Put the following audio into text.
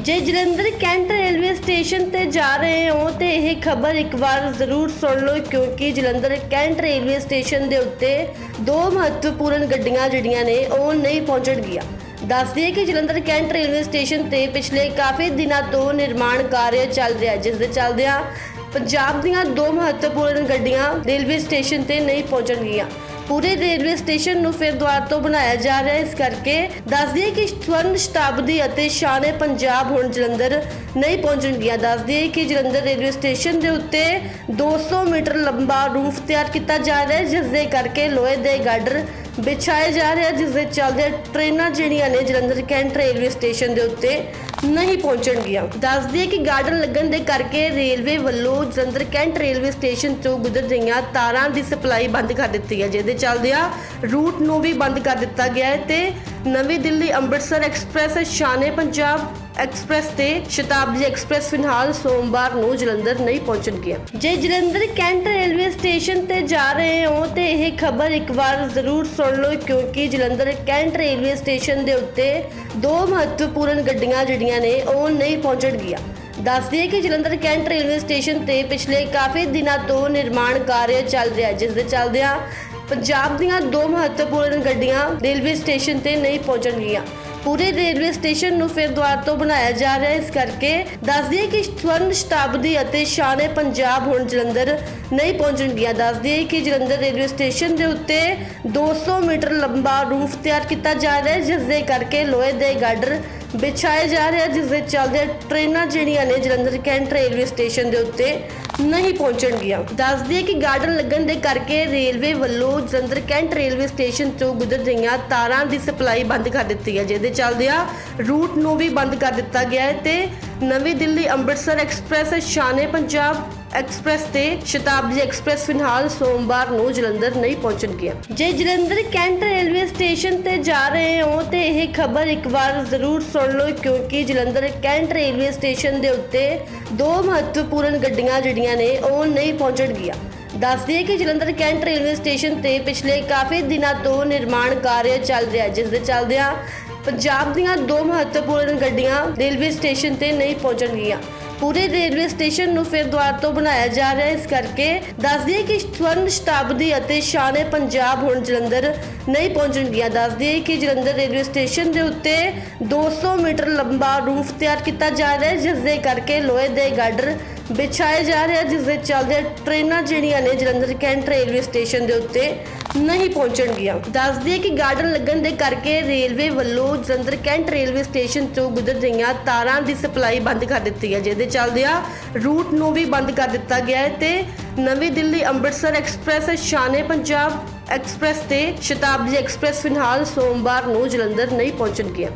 ਜੇ Jalandhar cantt railway station ਤੇ ਜਾ ਰਹੇ ਹੋ, ਤੇ ਇਹ ਖਬਰ ਇੱਕ ਵਾਰ ਜ਼ਰੂਰ ਸੁਣ ਲਓ, ਕਿਉਂਕਿ ਜਲੰਧਰ ਕੈਂਟ ਰੇਲਵੇ ਸਟੇਸ਼ਨ ਦੇ ਉੱਤੇ ਦੋ ਮਹੱਤਵਪੂਰਨ ਗੱਡੀਆਂ ਜਿਹੜੀਆਂ ਨੇ, ਉਹ ਨਹੀਂ ਪਹੁੰਚਣਗੀਆਂ। ਦੱਸ ਦਈਏ ਕਿ ਜਲੰਧਰ ਕੈਂਟ ਰੇਲਵੇ ਸਟੇਸ਼ਨ ਤੇ ਪਿਛਲੇ ਕਾਫੀ ਦਿਨਾਂ ਤੋਂ ਨਿਰਮਾਣ ਕਾਰਜ ਚੱਲ ਰਿਹਾ, ਜਿਸ ਦੇ ਚੱਲਦਿਆਂ ਪੰਜਾਬ ਦੀਆਂ ਦੋ ਮਹੱਤਵਪੂਰਨ ਗੱਡੀਆਂ ਰੇਲਵੇ ਸਟੇਸ਼ਨ ਤੇ ਨਹੀਂ ਪਹੁੰਚਣਗੀਆਂ। ਪੂਰੇ ਰੇਲਵੇ ਸਟੇਸ਼ਨ ਨੂੰ ਫਿਰ ਦੁਆਰ ਤੋਂ ਬਣਾਇਆ ਜਾ ਰਿਹਾ ਹੈ। ਇਸ ਕਰਕੇ ਦੱਸਦੀ ਕਿ ਸਵਰਨ ਸ਼ਤਾਬਦੀ ਅਤੇ ਸ਼ਾਨੇ ਪੰਜਾਬ ਹੁਣ ਜਲੰਧਰ ਨਹੀਂ ਪਹੁੰਚਣਗੀਆਂ ਦੱਸਦੀ ਕਿ ਜਲੰਧਰ ਰੇਲਵੇ ਸਟੇਸ਼ਨ ਦੇ ਉੱਤੇ 200 ਮੀਟਰ ਲੰਬਾ ਰੂਫ ਤਿਆਰ ਕੀਤਾ ਜਾ ਰਿਹਾ ਹੈ, ਜਿਸ ਦੇ ਕਰਕੇ ਲੋਹੇ ਦੇ ਗਾਡਰ ਵਿਛਾਏ ਜਾ ਰਿਹਾ ਜਿਸ ਦੇ ਚੱਲਦੇ ਟ੍ਰੇਨਾਂ ਜਿਹੜੀਆਂ ਨੇ ਜਲੰਧਰ ਕੈਂਟ ਰੇਲਵੇ ਸਟੇਸ਼ਨ ਦੇ ਉੱਤੇ ਨਹੀਂ ਪਹੁੰਚਣਗੀਆਂ। ਦੱਸਦੀ ਦਈਏ ਕਿ ਗਾਰਡਨ ਲੱਗਣ ਦੇ ਕਰਕੇ ਰੇਲਵੇ ਵੱਲੋਂ ਜਲੰਧਰ ਕੈਂਟ ਰੇਲਵੇ ਸਟੇਸ਼ਨ ਤੋਂ ਗੁਜ਼ਰ ਰਹੀਆਂ ਤਾਰਾਂ ਦੀ ਸਪਲਾਈ ਬੰਦ ਕਰ ਦਿੱਤੀ ਹੈ, ਜਿਹਦੇ ਚੱਲਦਿਆਂ ਰੂਟ ਨੂੰ ਵੀ ਬੰਦ ਕਰ ਦਿੱਤਾ ਗਿਆ ਹੈ ਤੇ ਨਵੀਂ ਦਿੱਲੀ ਅੰਮ੍ਰਿਤਸਰ ਐਕਸਪ੍ਰੈਸ, ਸ਼ਾਨੇ, ਪੰਜਾਬ ਐਕਸਪ੍ਰੈਸ ਤੇ ਸ਼ਤਾਬਦੀ ਐਕਸਪ੍ਰੈਸ ਫਿਲਹਾਲ ਸੋਮਵਾਰ ਨੂੰ ਜਲੰਧਰ ਨਹੀਂ ਪਹੁੰਚਣਗੀਆਂ। ਜੇ ਜਲੰਧਰ ਕੈਂਟ ਰੇਲਵੇ ਸਟੇਸ਼ਨ ਤੇ ਜਾ ਰਹੇ ਹੋ ਤੇ ਇਹ ਖਬਰ ਇੱਕ ਵਾਰ ਜ਼ਰੂਰ ਸੁਣ ਲਓ, ਕਿਉਂਕਿ ਜਲੰਧਰ ਕੈਂਟ ਰੇਲਵੇ ਸਟੇਸ਼ਨ ਦੇ ਉੱਤੇ ਦੋ ਮਹੱਤਵਪੂਰਨ ਗੱਡੀਆਂ ਜਿਹੜੀਆਂ ਨੇ, ਉਹ ਨਹੀਂ ਪਹੁੰਚਣਗੀਆਂ। ਦੱਸਦੀ ਦਈਏ ਕਿ ਜਲੰਧਰ ਕੈਂਟ ਰੇਲਵੇ ਸਟੇਸ਼ਨ ਤੇ ਪਿਛਲੇ ਕਾਫੀ ਦਿਨਾਂ ਤੋਂ ਨਿਰਮਾਣ ਕਾਰਜ ਚੱਲ ਰਿਹਾ ਜਿਸ ਦੇ ਚੱਲਦਿਆਂ ਪੰਜਾਬ ਦੀਆਂ ਦੋ ਮਹੱਤਵਪੂਰਨ ਗੱਡੀਆਂ ਰੇਲਵੇ ਸਟੇਸ਼ਨ ਤੇ ਨਹੀਂ ਪਹੁੰਚਣਗੀਆਂ। ਪੂਰੇ ਰੇਲਵੇ ਸਟੇਸ਼ਨ ਨੂੰ ਫਿਰ ਦੁਆਰ ਤੋਂ ਬਣਾਇਆ ਜਾ ਰਿਹਾ ਇਸ ਕਰਕੇ ਦੱਸਦੀ ਦਈਏ ਕਿ ਸਵਰਨ ਸ਼ਤਾਬਦੀ ਅਤੇ ਸ਼ਾਨੇ ਪੰਜਾਬ ਹੁਣ ਜਲੰਧਰ ਨਹੀਂ ਪਹੁੰਚਣਗੀਆਂ ਦੱਸ ਦਈਏ ਕਿ ਜਲੰਧਰ ਰੇਲਵੇ ਸਟੇਸ਼ਨ ਦੇ ਉੱਤੇ 200 ਮੀਟਰ ਲੰਬਾ ਰੂਫ ਤਿਆਰ ਕੀਤਾ ਜਾ ਰਿਹਾ ਹੈ, ਜਿਸ ਦੇ ਕਰਕੇ ਲੋਹੇ ਦੇ ਗਾਡਰ ਵਿਛਾਏ ਜਾ ਰਹੇ ਜਿਸ ਦੇ ਚੱਲਦੇ ਟ੍ਰੇਨਾਂ ਜਿਹੜੀਆਂ ਨੇ ਜਲੰਧਰ ਕੈਂਟ ਰੇਲਵੇ ਸਟੇਸ਼ਨ ਦੇ ਉੱਤੇ। ਨਹੀਂ ਪਹੁੰਚਣਗੀਆਂ ਦੱਸਦੀ ਦਈਏ ਕਿ ਗਾਰਡਨ ਲੱਗਣ ਦੇ ਕਰਕੇ ਰੇਲਵੇ ਵੱਲੋਂ ਜਲੰਧਰ ਕੈਂਟ ਰੇਲਵੇ ਸਟੇਸ਼ਨ ਤੋਂ ਗੁਜ਼ਰ ਰਹੀਆਂ ਤਾਰਾਂ ਦੀ ਸਪਲਾਈ ਬੰਦ ਕਰ ਦਿੱਤੀ ਹੈ, ਜਿਹਦੇ ਚੱਲਦਿਆਂ ਰੂਟ ਨੂੰ ਵੀ ਬੰਦ ਕਰ ਦਿੱਤਾ ਗਿਆ ਹੈ ਤੇ ਨਵੀਂ ਦਿੱਲੀ ਅੰਮ੍ਰਿਤਸਰ ਐਕਸਪ੍ਰੈਸ, ਸ਼ਾਨੇ, ਪੰਜਾਬ ਐਕਸਪ੍ਰੈਸ ਤੇ ਸ਼ਤਾਬਦੀ ਐਕਸਪ੍ਰੈਸ ਫਿਲਹਾਲ ਸੋਮਵਾਰ ਨੂੰ ਜਲੰਧਰ ਨਹੀਂ ਪਹੁੰਚਣਗੀਆਂ। ਜੇ ਜਲੰਧਰ ਕੈਂਟ ਰੇਲਵੇ ਸਟੇਸ਼ਨ ਤੇ ਜਾ ਰਹੇ ਹੋ ਤੇ ਇਹ ਖਬਰ ਇੱਕ ਵਾਰ ਜ਼ਰੂਰ ਸੁਣ ਲਓ, ਕਿਉਂਕਿ ਜਲੰਧਰ ਕੈਂਟ ਰੇਲਵੇ ਸਟੇਸ਼ਨ ਦੇ ਉੱਤੇ ਦੋ ਮਹੱਤਵਪੂਰਨ ਗੱਡੀਆਂ ਜਿਹੜੀਆਂ ਨੇ, ਉਹ ਨਹੀਂ ਪਹੁੰਚਣਗੀਆਂ। ਦੱਸਦੀ ਹੈ ਕਿ ਜਲੰਧਰ ਕੈਂਟ ਰੇਲਵੇ ਸਟੇਸ਼ਨ ਤੇ ਪਿਛਲੇ ਕਾਫੀ ਦਿਨਾਂ ਤੋਂ ਨਿਰਮਾਣ ਕਾਰਜ ਚੱਲ ਰਿਹਾ ਜਿਸ ਦੇ ਚੱਲਦਿਆਂ ਪੰਜਾਬ ਦੀਆਂ ਦੋ ਮਹੱਤਵਪੂਰਨ ਗੱਡੀਆਂ ਰੇਲਵੇ ਸਟੇਸ਼ਨ ਤੇ ਨਹੀਂ ਪਹੁੰਚਣਗੀਆਂ। ਪੂਰੇ ਰੇਲਵੇ ਸਟੇਸ਼ਨ ਨੂੰ ਫਿਰ ਦੁਆਰ ਤੋਂ ਬਣਾਇਆ ਜਾ ਰਿਹਾ ਇਸ ਕਰਕੇ ਦੱਸਦੀ ਦਈਏ ਕਿ ਸਵਰਨ ਸ਼ਤਾਬਦੀ ਅਤੇ ਸ਼ਾਨੇ ਪੰਜਾਬ ਹੁਣ ਜਲੰਧਰ ਨਹੀਂ ਪਹੁੰਚਣਗੀਆਂ। ਦੱਸਦੀ ਦਈਏ ਕਿ ਜਲੰਧਰ ਰੇਲਵੇ ਸਟੇਸ਼ਨ ਦੇ ਉੱਤੇ 200 ਮੀਟਰ ਲੰਬਾ ਰੂਫ ਤਿਆਰ ਕੀਤਾ ਜਾ ਰਿਹਾ ਹੈ, ਜਿਸ ਦੇ ਕਰਕੇ ਲੋਹੇ ਦੇ ਗਾਰਡਰ ਵਿਛਾਏ ਜਾ ਰਿਹਾ, ਜਿਸ ਦੇ ਚੱਲਦੇ ਟ੍ਰੇਨਾਂ ਜਿਹੜੀਆਂ ਨੇ ਜਲੰਧਰ ਕੈਂਟ ਰੇਲਵੇ ਸਟੇਸ਼ਨ ਦੇ ਉੱਤੇ ਨਹੀਂ ਪਹੁੰਚਣਗੀਆਂ। ਦੱਸਦੀ ਦਈਏ ਕਿ ਗਾਰਡਨ ਲੱਗਣ ਦੇ ਕਰਕੇ ਰੇਲਵੇ ਵੱਲੋਂ ਜਲੰਧਰ ਕੈਂਟ ਰੇਲਵੇ ਸਟੇਸ਼ਨ ਤੋਂ ਗੁਜ਼ਰ ਰਹੀਆਂ ਤਾਰਾਂ ਦੀ ਸਪਲਾਈ ਬੰਦ ਕਰ ਦਿੱਤੀ ਹੈ, ਜਿਹਦੇ ਚੱਲਦਿਆਂ ਰੂਟ ਨੂੰ ਵੀ ਬੰਦ ਕਰ ਦਿੱਤਾ ਗਿਆ ਹੈ ਤੇ ਨਵੀਂ ਦਿੱਲੀ ਅੰਮ੍ਰਿਤਸਰ ਐਕਸਪ੍ਰੈਸ, ਸ਼ਾਨੇ ਪੰਜਾਬ ਐਕਸਪ੍ਰੈਸ ਤੇ ਸ਼ਤਾਬਦੀ ਐਕਸਪ੍ਰੈਸ ਫਿਲਹਾਲ ਸੋਮਵਾਰ ਨੂੰ ਜਲੰਧਰ ਨਹੀਂ ਪਹੁੰਚਣਗੀਆਂ।